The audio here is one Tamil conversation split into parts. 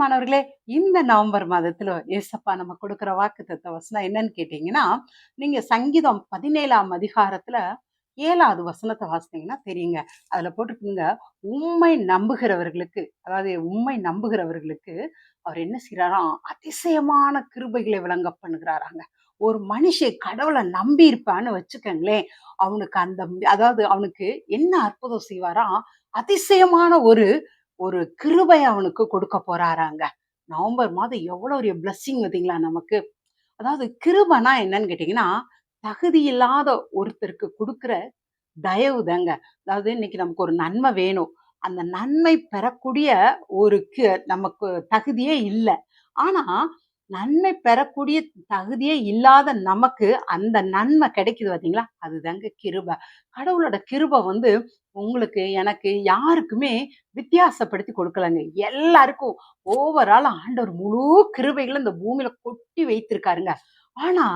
மாணவர்களே இந்த நவம்பர் மாதத்துல ஏசப்பா நம்ம கொடுக்கிற வாக்கு தத்த வசனம் என்னன்னு கேட்டீங்கன்னா நீங்க சங்கீதம் பதினேழாம் அதிகாரத்துல ஏழாவது வசனத்தை வாசித்தீங்கன்னா தெரியுங்க. அதுல போட்டிருக்குங்க உண்மை நம்புகிறவர்களுக்கு அதாவது உண்மை நம்புகிறவர்களுக்கு அவர் என்ன செய்யறாராம் அதிசயமான கிருபைகளை விளங்க பண்ணுகிறாராங்க. ஒரு மனுஷன் கடவுளை நம்பி இருப்பான்னு வச்சுக்கோங்களேன் அவனுக்கு அந்த அதாவது அவனுக்கு என்ன அற்புதம் செய்வாராம் அதிசயமான ஒரு ஒரு கிருபை அவனுக்கு கொடுக்க போறாராங்க. நவம்பர் மாதம் எவ்வளவு ஒரு பிளஸ்ஸிங் பார்த்தீங்களா நமக்கு? அதாவது கிருபனா என்னன்னு கேட்டிங்கன்னா தகுதி இல்லாத ஒருத்தருக்கு கொடுக்கிற தயவு தாங்க. அதாவது இன்னைக்கு நமக்கு ஒரு நன்மை வேணும். அந்த நன்மை பெறக்கூடிய ஒரு கி- நமக்கு தகுதியே இல்லை. ஆனா நன்மை பெறக்கூடிய தகுதியே இல்லாத நமக்கு அந்த நன்மை கிடைக்குது பார்த்தீங்களா? அதுதாங்க கிருப. கடவுளோட கிருப வந்து உங்களுக்கு எனக்கு யாருக்குமே வித்தியாசப்படுத்தி கொடுக்கலங்க. எல்லாருக்கும் ஓவரால் ஆண்டவர் முழு கிருபைகளை இந்த பூமியில கொட்டி வைத்திருக்காருங்க. ஆனா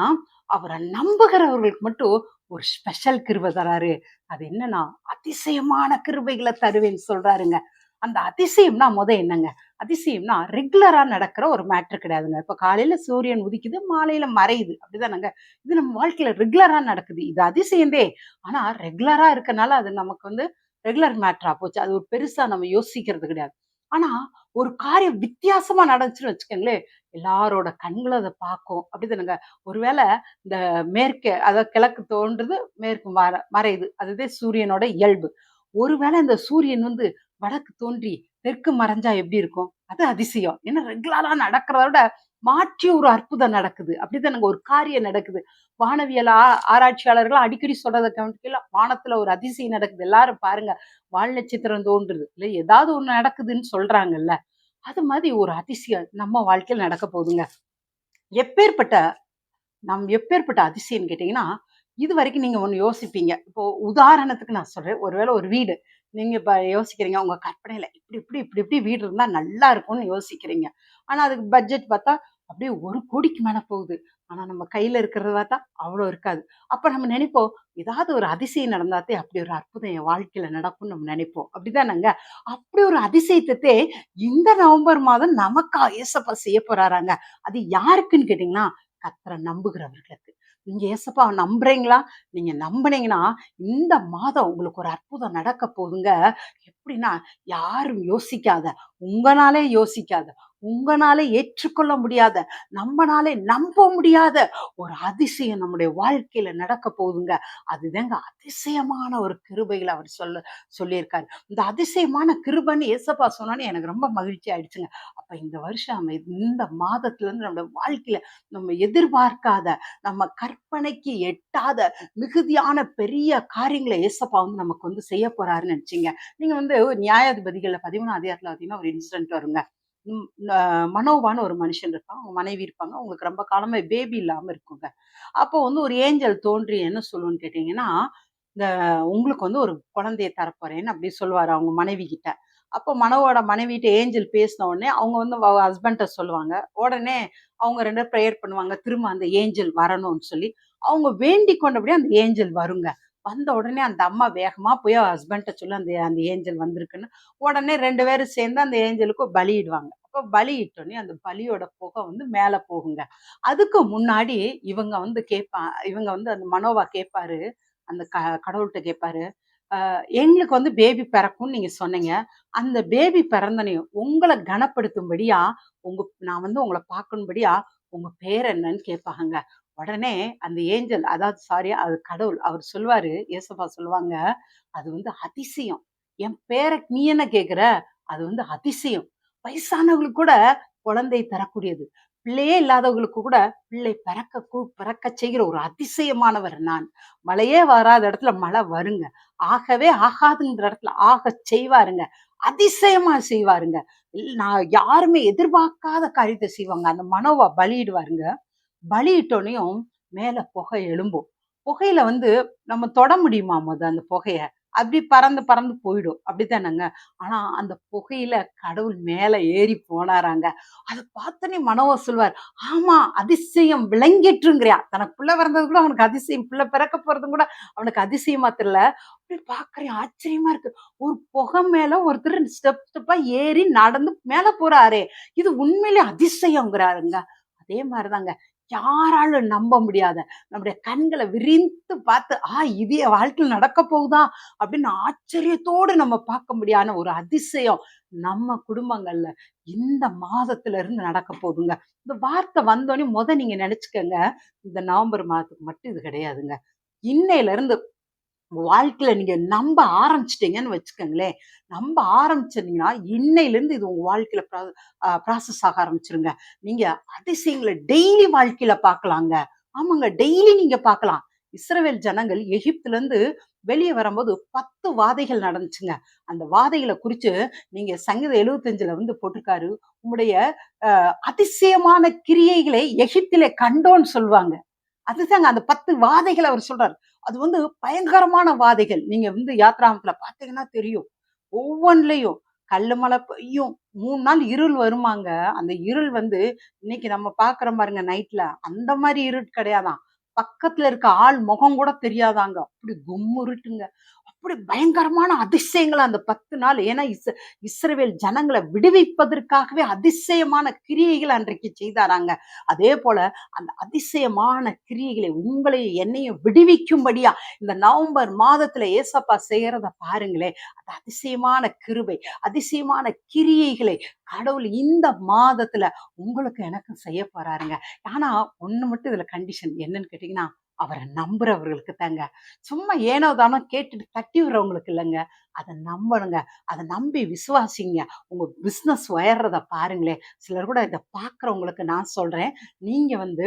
அவரை நம்புகிறவர்களுக்கு மட்டும் ஒரு ஸ்பெஷல் கிருபை தராரு. அது என்னன்னா அதிசயமான கிருபைகளை தருவேன்னு சொல்றாருங்க. அந்த அதிசயம்னா முத என்னங்க? அதிசயம்னா ரெகுலரா நடக்கிற ஒரு மேட்ரு கிடையாதுங்க. இப்ப காலையில சூரியன் உதிக்குது மாலையில மறையுது. அப்படிதானங்க? இது நம்ம வாழ்க்கையில ரெகுலரா நடக்குது. இது அதிசயந்தே. ஆனா ரெகுலரா இருக்கனால அது நமக்கு வந்து ரெகுலர் மேட்ரா போச்சு. அது ஒரு பெருசா நம்ம யோசிக்கிறது கிடையாது. ஆனா ஒரு காரியம் வித்தியாசமா நடந்துச்சுன்னு வச்சுக்கோங்களேன் எல்லாரோட கண்களும் அதை பார்க்கும். அப்படிதானுங்க? ஒருவேளை இந்த மேற்கு அதாவது கிழக்கு தோன்றது மேற்கு மற மறையுது. அதுதான் சூரியனோட இயல்பு. ஒருவேளை இந்த சூரியன் வந்து வடக்கு தோன்றி தெற்கு மறைஞ்சா எப்படி இருக்கும்? அது அதிசயம். ஏன்னா ரெகுலரா நடக்கிறத விட மாற்றி ஒரு அற்புதம் நடக்குது. அப்படிதான் ஒரு காரியம் நடக்குது. வானவியல் ஆ- ஆராய்ச்சியாளர்கள் அடிக்கடி சொல்றதை கவனிக்கல வானத்துல ஒரு அதிசயம் நடக்குது. எல்லாரும் பாருங்க வால் நட்சத்திரம் தோன்றுது. இல்ல ஏதாவது ஒண்ணு நடக்குதுன்னு சொல்றாங்கல்ல அது மாதிரி ஒரு அதிசயம் நம்ம வாழ்க்கையில் நடக்க போகுதுங்க. எப்பேற்பட்ட நம் எப்பேற்பட்ட அதிசயம் கேட்டீங்கன்னா இது வரைக்கும் நீங்க ஒண்ணு யோசிப்பீங்க. இப்போ உதாரணத்துக்கு நான் சொல்றேன். ஒருவேளை ஒரு வீடு நீங்க இப்ப யோசிக்கிறீங்க உங்க கற்பனையில இப்படி இப்படி இப்படி இப்படி வீடு இருந்தா நல்லா இருக்கும்னு யோசிக்கிறீங்க. ஆனா அதுக்கு பட்ஜெட் பார்த்தா அப்படியே ஒரு கோடிக்கு மேல போகுது. ஆனா நம்ம கையில இருக்கிறத பார்த்தா அவ்வளோ இருக்காது. அப்ப நம்ம நினைப்போம் ஏதாவது ஒரு அதிசயம் நடந்தாத்தே அப்படி ஒரு அற்புதம் என் வாழ்க்கையில நடக்கும்னு நம்ம நினைப்போம். அப்படிதானங்க? அப்படி ஒரு அதிசயத்தை இந்த நவம்பர் மாதம் நமக்கா ஏசப்பா செய்ய போறாராங்க. அது யாருக்குன்னு கேட்டீங்கன்னா கத்தரை நம்புகிறவர்களுக்கு. நீங்க ஏசப்பா நம்புறீங்களா? நீங்க நம்புனீங்கன்னா இந்த மாதம் உங்களுக்கு ஒரு அற்புதம் நடக்க போகுதுங்க. எப்படின்னா யாரும் யோசிக்காத உங்களாலே யோசிக்காத உங்களாலே ஏற்றுக்கொள்ள முடியாத நம்மனாலே நம்ப முடியாத ஒரு அதிசயம் நம்முடைய வாழ்க்கையில நடக்க போகுதுங்க. அதுதாங்க அதிசயமான ஒரு கிருபையில் அவர் சொல்ல சொல்லியிருக்காரு. இந்த அதிசயமான கிருபைன்னு ஏசப்பா சொன்னோன்னு எனக்கு ரொம்ப மகிழ்ச்சி ஆயிடுச்சுங்க. அப்ப இந்த வருஷம் இந்த மாதத்துல இருந்து நம்ம வாழ்க்கையில நம்ம எதிர்பார்க்காத நம்ம கற்பனைக்கு எட்டாத மிகுதியான பெரிய காரியங்களை ஏசப்பா வந்து நமக்கு வந்து செய்ய போறாருன்னு நினைச்சீங்க. நீங்க வந்து நியாயாதிபதிகள்ல பதிமூணு அதிகாரத்துல பார்த்தீங்கன்னா ஒரு இன்சிடென்ட் வருங்க. மனோவான்னு ஒரு மனுஷன் இருப்பான் அவங்க மனைவி இருப்பாங்க. அவங்களுக்கு ரொம்ப காலமே பேபி இல்லாம இருக்குங்க. அப்போ வந்து ஒரு ஏஞ்சல் தோன்றி என்ன சொல்லுன்னு கேட்டீங்கன்னா இந்த உங்களுக்கு வந்து ஒரு குழந்தைய தரப்போறேன்னு அப்படி சொல்லுவாரு அவங்க மனைவி கிட்ட. அப்போ மனோவோட மனைவிட்ட ஏஞ்சல் பேசின உடனே அவங்க வந்து ஹஸ்பண்ட சொல்லுவாங்க. உடனே அவங்க ரெண்டு ப்ரேயர் பண்ணுவாங்க. திரும்ப அந்த ஏஞ்சல் வரணும்னு சொல்லி. அவங்க வேண்டி கொண்டபடியே அந்த ஏஞ்சல் வருங்க. வந்த உடனே அந்த அம்மா வேகமாக போய் ஹஸ்பண்ட்டை சொல்லி அந்த அந்த ஏஞ்சல் வந்திருக்குன்னு. உடனே ரெண்டு பேரும் சேர்ந்து அந்த ஏஞ்சலுக்கு பலியிடுவாங்க. அப்போ பலியிட்டோடனே அந்த பலியோட புகை வந்து மேலே போகுங்க. அதுக்கு முன்னாடி இவங்க வந்து கேட்பா இவங்க வந்து அந்த மனோவா கேட்பாரு அந்த க கடவுள்கிட்ட கேட்பாரு எங்களுக்கு வந்து பேபி பிறக்கும்னு நீங்கள் சொன்னீங்க. அந்த பேபி பிறந்தனையும் உங்களை கனப்படுத்தும்படியா உங்க நான் வந்து உங்களை பார்க்கணும்படியா உங்க பேர் என்னன்னு கேட்பாங்க உடனே அந்த ஏஞ்சல் அதாவது சாரி அது கடவுள் அவர் சொல்லுவாரு ஏசப்பா சொல்லுவாங்க அது வந்து அதிசயம். என் பேரை நீ என்ன கேக்குற? அது வந்து அதிசயம். வயசானவங்களுக்கு கூட குழந்தை தரக்கூடியது. பிள்ளையே இல்லாதவங்களுக்கு கூட பிள்ளை பிறக்க கூ- பிறக்க செய்கிற ஒரு அதிசயமானவர் நான். மழையே வராத இடத்துல மழை வருங்க. ஆகவே ஆகாதுங்கிற இடத்துல ஆக செய்வாருங்க. அதிசயமா செய்வாருங்க. நான் யாருமே எதிர்பார்க்காத காரியத்தை செய்வாங்க. அந்த மனோவா பலியிடுவாருங்க. பலியிட்டோனையும் மேல புகை எழும்பும். புகையில வந்து நம்ம தொட முடியுமா முத அந்த புகைய? அப்படி பறந்து பறந்து போயிடும். அப்படித்தானங்க? ஆனா அந்த புகையில கடவுள் மேல ஏறி போனாராங்க. அதை பார்த்தோன்னே மனோவர் சொல்வார் ஆமா அதிசயம் விளங்கிட்டுங்கிறியா தனக்கு பிள்ளை பிறந்தது கூட அவனுக்கு அதிசயம். பிள்ளை பிறக்க போறதும் கூட அவனுக்கு அதிசயமா தெரியல. அப்படி பாக்குறேன் ஆச்சரியமா இருக்கு. ஒரு புகை மேல ஒருத்தர் ஸ்டெப் ஸ்டெப்பா ஏறி நடந்து மேல போறாரே. இது உண்மையிலே அதிசயங்கிறாருங்க அதே மாதிரிதாங்க. யாராலும் நம்ப முடியாத நம்முடைய கண்களை விரிந்து பார்த்து ஆ இது என் வாழ்க்கையில் நடக்க போகுதா? அப்படின்னு ஆச்சரியத்தோடு நம்ம பார்க்க முடியாத ஒரு அதிசயம் நம்ம குடும்பங்கள்ல இந்த மாதத்துல இருந்து நடக்க போகுதுங்க. இந்த வார்த்தை வந்தோடனே முத நீங்க நினைச்சுக்கங்க இந்த நவம்பர் மாதத்துக்கு மட்டும் இது கிடையாதுங்க. இன்னையில இருந்து உங்க வாழ்க்கையில நீங்க நம்ப ஆரம்பிச்சிட்டீங்கன்னு வச்சுக்கோங்களேன். நம்ப ஆரம்பிச்சிருந்தீங்கன்னா இன்னையிலேருந்து இது உங்க வாழ்க்கையில ப்ராசஸ் ஆக ஆரம்பிச்சிருங்க. நீங்க அதிசயங்களை டெய்லி வாழ்க்கையில பார்க்கலாங்க. ஆமாங்க டெய்லி நீங்க பார்க்கலாம். இஸ்ரேல் ஜனங்கள் எகிப்துல இருந்து வெளியே வரும்போது பத்து வாதைகள் நடந்துச்சுங்க. அந்த வாதைகளை குறிச்சு நீங்க சங்கீத எழுபத்தஞ்சுல வந்து போட்டிருக்காரு. உங்களுடைய அதிசயமான கிரியைகளை எகிப்திலே கண்டோன்னு சொல்லுவாங்க. அதுதாங்க அந்த பத்து வாதைகள் அவர் சொல்றாரு. அது வந்து பயங்கரமான வாதைகள். நீங்க வந்து யாத்ராமத்துல பாத்தீங்கன்னா தெரியும். ஒவ்வொன்றிலையும் கல்லு மழை பெய்யும். மூணு நாள் இருள் வருமாங்க. அந்த இருள் வந்து இன்னைக்கு நம்ம பாக்குற பாருங்க நைட்ல அந்த மாதிரி இருள் கிடையாதான் பக்கத்துல இருக்க ஆள் முகம் கூட தெரியாதாங்க. அப்படி கும்முருட்டுங்க. அப்படி பயங்கரமான அதிசயங்களை அந்த பத்து நாள் ஏன்னா இஸ் இஸ்ரவேல் ஜனங்களை விடுவிப்பதற்காகவே அதிசயமான கிரியைகளை அன்றைக்கு செய்தாராங்க. அதே போல அந்த அதிசயமான கிரியைகளை உங்களையும் என்னையும் விடுவிக்கும்படியா இந்த நவம்பர் மாதத்துல ஏசப்பா செய்யறத பாருங்களே அந்த அதிசயமான கிருபை அதிசயமான கிரியைகளை கடவுள் இந்த மாதத்துல உங்களுக்கு எனக்கும் செய்ய போறாருங்க. ஆனா ஒண்ணு மட்டும் இதுல கண்டிஷன் என்னன்னு கேட்டீங்கன்னா அவரை நம்புறவர்களுக்கு தாங்க. சும்மா ஏனோ தானோ கேட்டுட்டு தட்டி விடுறவங்களுக்கு இல்லைங்க. அதை நம்பணுங்க. அதை நம்பி விசுவாசிங்க. உங்க பிஸ்னஸ் உயர்றத பாருங்களேன். சிலர் கூட இதை பார்க்குறவங்களுக்கு நான் சொல்றேன். நீங்க வந்து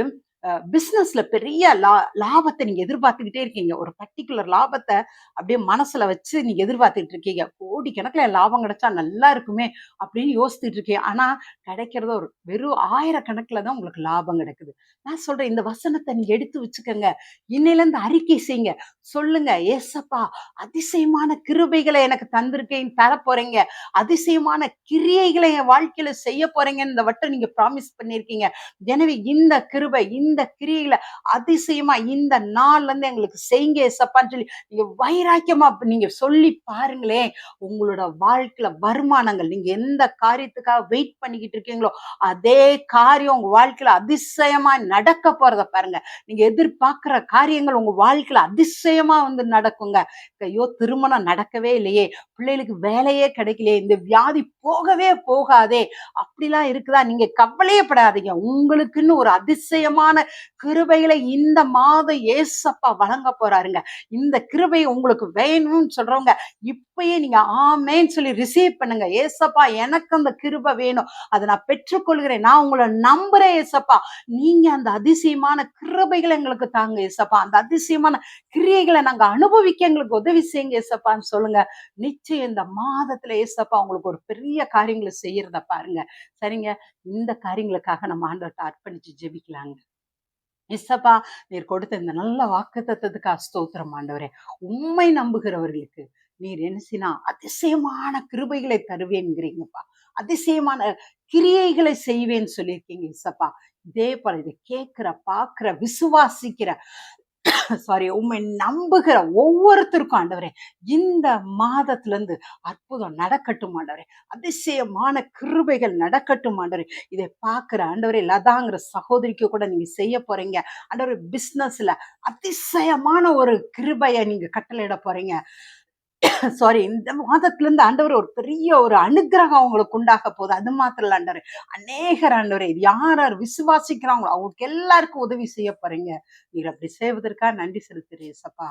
பிஸ்னஸ்ல பெரிய லா லாபத்தை நீங்க எதிர்பார்த்துக்கிட்டே இருக்கீங்க. ஒரு பர்டிகுலர் லாபத்தை அப்படியே மனசுல வச்சு நீங்க எதிர்பார்த்துட்டு இருக்கீங்க. கோடி கணக்குல லாபம் கிடைச்சா நல்லா இருக்குமே அப்படின்னு யோசித்துட்டு இருக்கீங்க ஆனா கிடைக்கிறத ஒரு வெறும் ஆயிரக்கணக்கில் தான் உங்களுக்கு லாபம் கிடைக்குது. நான் சொல்றேன் இந்த வசனத்தை நீங்க எடுத்து வச்சுக்கோங்க. இன்னையிலேருந்து அறிக்கை செய்யுங்க. சொல்லுங்க ஏசப்பா அதிசயமான கிருபைகளை எனக்கு தந்திருக்கேன். தர போறீங்க அதிசயமான கிரியைகளை என் வாழ்க்கையில செய்ய போறீங்கன்னு இந்த வட்டம் நீங்க ப்ராமிஸ் பண்ணியிருக்கீங்க. எனவே இந்த கிருபை இந்த இந்த கிரியைகளை அதிசயமா இந்த நாள்ல இருந்து எங்களுக்கு செய்யுங்க ஏசப்பான்னு சொல்லி நீங்க வைராக்கியமா நீங்க சொல்லி பாருங்களேன். உங்களோட வாழ்க்கையில வருமானங்கள் நீங்க எந்த காரியத்துக்காக வெயிட் பண்ணிக்கிட்டு இருக்கீங்களோ அதே காரியம் உங்க வாழ்க்கையில அதிசயமா நடக்க போறத பாருங்க. நீங்க எதிர்பார்க்கிற காரியங்கள் உங்க வாழ்க்கையில அதிசயமா வந்து நடக்குங்க. ஐயோ திருமணம் நடக்கவே இல்லையே. பிள்ளைகளுக்கு வேலையே கிடைக்கலையே. இந்த வியாதி போகவே போகாதே. அப்படிலாம் இருக்குதா? நீங்க கவலையப்படாதீங்க உங்களுக்குன்னு ஒரு அதிசயமான கிருபைகளை இந்த மாதம் ஏசப்பா வழங்க போறாருங்க. இந்த கிருபை உங்களுக்கு வேணும்னு சொல்றவங்க இப்பயே நீங்க ஆமேன்னு சொல்லி ரிசீவ் பண்ணுங்க. ஏசப்பா எனக்கு அந்த கிருபை வேணும். அதை நான் பெற்றுக்கொள்கிறேன். நான் உங்களை நம்புறேன் ஏசப்பா நீங்க அந்த அதிசயமான கிருபைகளை எங்களுக்கு தாங்க ஏசப்பா அந்த அதிசயமான கிரியைகளை நாங்க அனுபவிக்க எங்களுக்கு உதவி செய்யுங்க ஏசப்பான்னு சொல்லுங்க. நிச்சயம் இந்த மாதத்துல ஏசப்பா உங்களுக்கு ஒரு பெரிய காரியங்களை செய்யறத பாருங்க. சரிங்க? இந்த காரியங்களுக்காக நம்ம ஆண்டவர்கிட்ட அர்ப்பணிச்சு ஜெபிக்கலாங்க. இசப்பா நீர் கொடுத்த இந்த நல்ல வாக்கு தத்துவத்துக்கு அஸ்தோத்திரம் ஆண்டவரே. உண்மை நம்புகிறவர்களுக்கு நீர் என்ன அதிசயமான கிருபைகளை தருவேன்ங்கிறீங்கப்பா. அதிசயமான கிரியைகளை செய்வேன்னு சொல்லியிருக்கீங்க இசப்பா இதே போல இதை கேட்கிற பாக்குற விசுவாசிக்கிற சாரி உண்மை நம்புகிற ஒவ்வொருத்தருக்கும் ஆண்டவரே இந்த மாதத்துல இருந்து அற்புதம் நடக்கட்டும் ஆண்டவரே அதிசயமான கிருபைகள் நடக்கட்டும் ஆண்டவரே. இதை பார்க்குற ஆண்டவரே லதாங்கிற சகோதரிக்கு கூட நீங்க செய்ய போறீங்க. ஆண்டவரே பிஸ்னஸ்ல அதிசயமான ஒரு கிருபையை நீங்க கட்டளையிட போறீங்க. சாரி இந்த மாதத்துல இருந்து ஆண்டவர் ஒரு பெரிய ஒரு அனுகிரகம் அவங்களுக்கு உண்டாக போகுது. அது மாத்திரம் இல்லை ஆண்டவர். அநேகர் ஆண்டவர் இது யார் யார் விசுவாசிக்கிறாங்களோ அவங்களுக்கு எல்லாருக்கும் உதவி செய்ய போறீங்க நீர் அப்படி செய்வதற்காக நன்றி செலுத்துறேன் சப்பா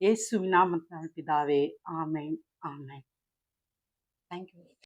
இயேசு நாமத்தினால் பிதாவே ஆமேன் ஆமேன். தேங்க்யூ